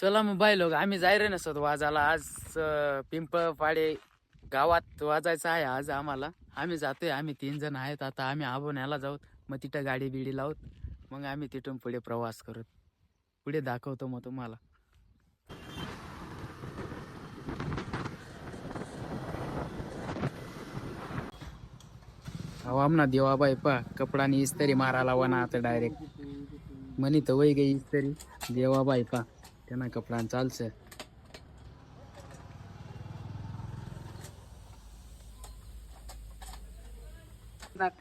चला मग बाय लोक आम्ही जाय रे नसत वाजाला आज पिंपळपाडे गावात वाजायचं आहे आज आम्हाला. आम्ही जातोय आम्ही तीन जण आहेत. आता आम्ही आबोण्याला जाऊ. मग तिथं गाडी बिडी लावत मग आम्ही तिथून पुढे प्रवास करत. पुढे दाखवतो मग तुम्हाला. आमना देवाबाई पा कपडानी इस्तरी मारायला वना आता डायरेक्ट म्हणी तर वय गई इस्त्री. देवाबाई पा. त्यांना कपडा चालचं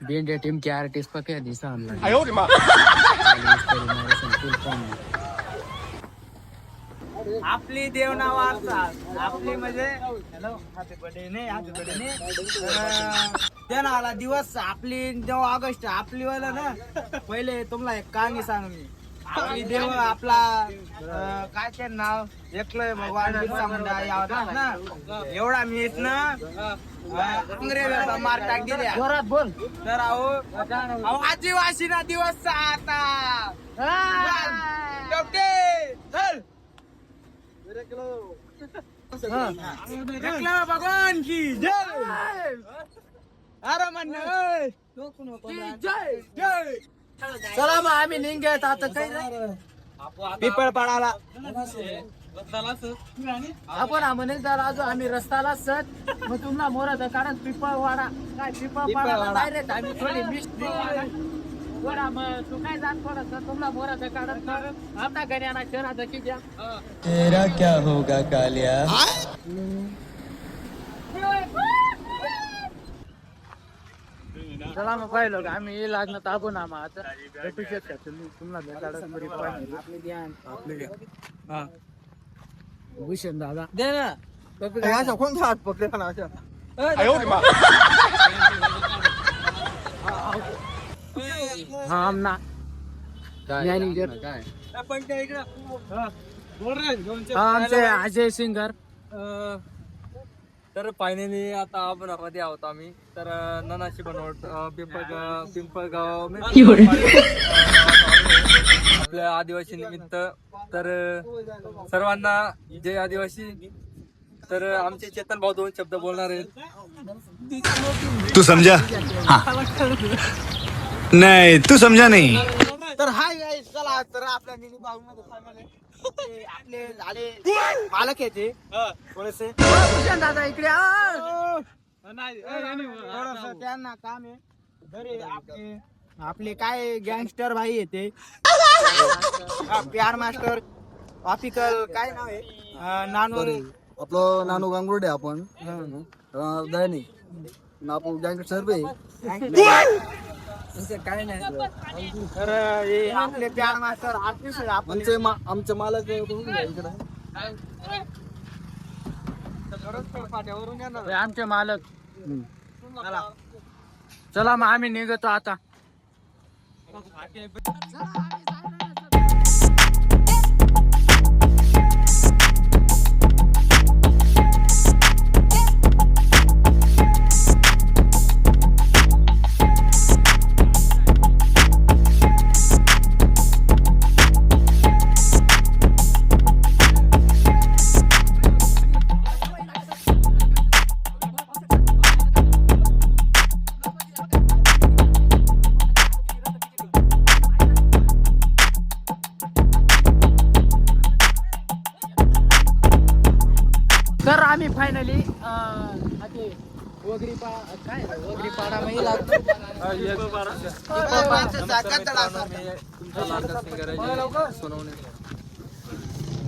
बेंड्या टीम के आर्टिस्ट पा क्या दिसा आणला. आपली देवनाव असतात आपली म्हणजे हॅलो हॅपी बर्थडे नाही हॅपी बर्थडे नाही देण आला दिवस आपली नऊ ऑगस्ट. आपली वाला ना पहिले तुम्हाला एक कहाणी सांग मी. देव आपला काय ते नाव? एकलंय भगवान ना? एवढा मी ना? अंग्रेजाचा मार टाक दिल्या. जोरात बोल तर अहो अहो आदिवासी ना दिवस आता. भगवान की जय. अरे म्हणणं जय जय. चला मग आम्ही निघत आता काही पिपळ पाडाला आपण आम्ही जर अजून आम्ही रस्त्याला सत मग तुम्हाला मोरा कारण पिपळवाडा काय पिपळवाडा पिपळवाडा. डायरेक्ट आम्ही थोडी मिस थोडा मग तू काय जात थोडस तुम्हाला मोरा कारण आता गण्याना शहराचा की द्या. तेरा क्या होगा कालिया? चला मग पाहिलं का? आम्ही लागणं ताबू ना मग आता. भेटू शकता. तुम्ही तुम्हाला भेटायला बरी पाहिजे. आपले ध्यान आपले ध्यान भूषण दादा. दे ना. अशा कोणता हात पकडे ना अशा? हा आमना मॅनेजर पण त्या इकडं. बोल रे हा आमचे अजय सिंगर. अं, तर फायनली आता आपण मध्ये आहोत आम्ही. तर ननाशी बनवत अं, पिंपळगाव पिंपळगाव आपल्या आदिवासी निमित्त. तर सर्वांना जय आदिवासी. तर आमचे चेतन भाऊ दोन शब्द बोलणार आहेत. तू समझा हाँ. नहीं तू समझा नहीं. तर हाय चला तर आपल्या मिनी भाऊ मध्ये ते आपले झाले मालक आहे ते. थोडेसे. भूषण दादा इकडे आ. थोडस त्यांना काम आहे. घरी आपले आपले काय गँगस्टर भाई आहे ते. प्यार मास्टर ऑफिकल काय नाव आहे? नानू आपलं नानू गांगुर्डे आपण. दैनी नापू गँग सर्वे काय नाही. तर हे आपले प्यार आर्टिस्ट आहे आमचे मा- आमचे मालक इकडे. हे आमचे मालक. चला. मग आम्ही निघतो आता. आम्ही फायनली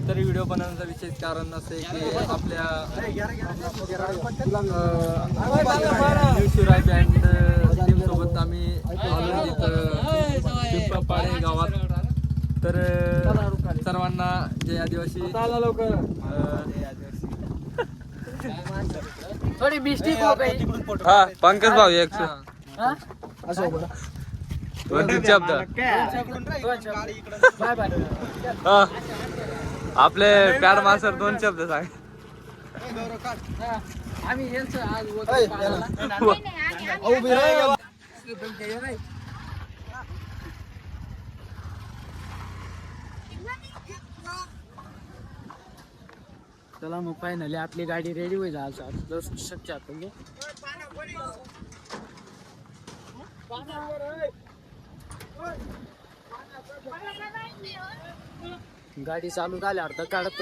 तर व्हिडिओ बनवण्याचं विशेष कारण असं आहे की आपल्या शिवराय बँड टीम सोबत आम्ही पाडे गावात. तर सर्वांना जे आदिवासी. थोडी मिस्टेक हो गई हा पंकज भाऊ एक हा? शब्द बाय बाय हा. आपले प्यार मासर दोन शब्द सांग. हा. आम्ही यांचं आज वगैरे पाडायला चला मग फायनली आपली गाडी रेडी होईल आज. दस शक्य आपण गाडी चालू झाली अर्धा काढत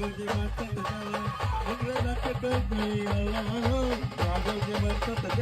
ರಾಘವಜಿ ಮಾಡ್ತದ ಇಂದ್ರ ನಟ್ಟ ಟೋಪಿ ಅಲ್ಲ ರಾಘವಜಿ ಮಾಡ್ತದ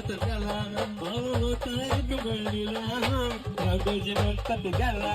त्याला भाव होता डुंगळीला भागोजी म्हणतात त्याला.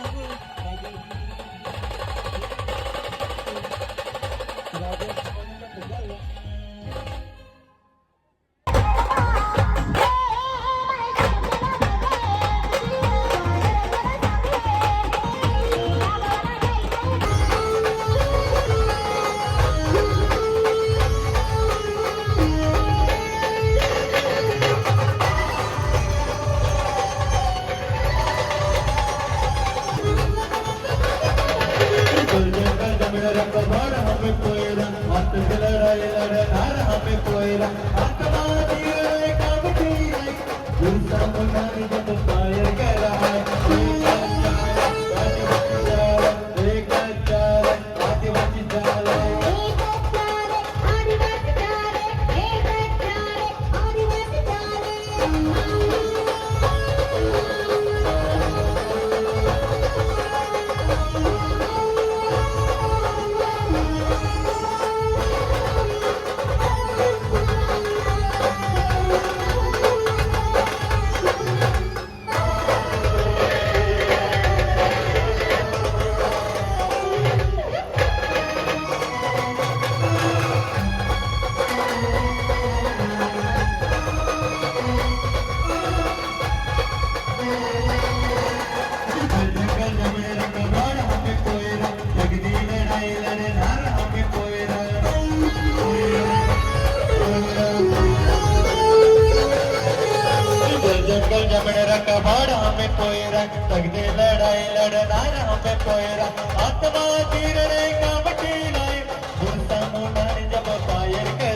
आले जंगल पकड़ कबाड़ हमें कोयरा तगदे लड़ाई लड़नार हमें कोयरा आत्मा तीर रे काम की लाई गुस्सा मुनार जब पायर कर